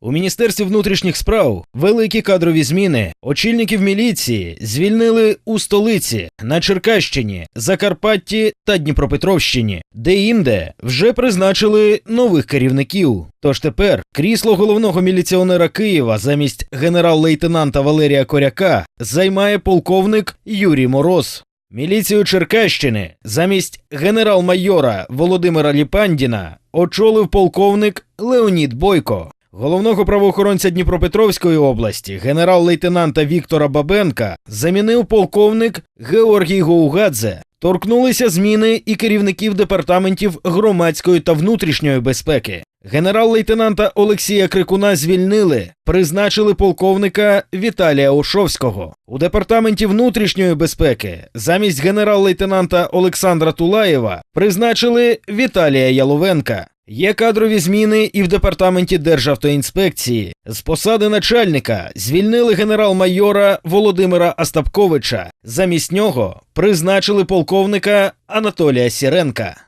У міністерстві внутрішніх справ великі кадрові зміни. Очільників міліції звільнили у столиці на Черкащині, Закарпатті та Дніпропетровщині, де інде вже призначили нових керівників. Тож тепер крісло головного міліціонера Києва замість генерал-лейтенанта Валерія Коряка займає полковник Юрій Мороз. Міліцію Черкащини замість генерал-майора Володимира Ліпандіна очолив полковник Леонід Бойко. Головного правоохоронця Дніпропетровської області, генерал-лейтенанта Віктора Бабенка, замінив полковник Георгій Гоугадзе. Торкнулися зміни і керівників департаментів громадської та внутрішньої безпеки. Генерал-лейтенанта Олексія Крикуна звільнили, призначили полковника Віталія Ошовського. У департаменті внутрішньої безпеки замість генерал-лейтенанта Олександра Тулаєва призначили Віталія Яловенка. Є кадрові зміни і в департаменті Державтоінспекції. З посади начальника звільнили генерал-майора Володимира Остапковича. Замість нього призначили полковника Анатолія Сіренка.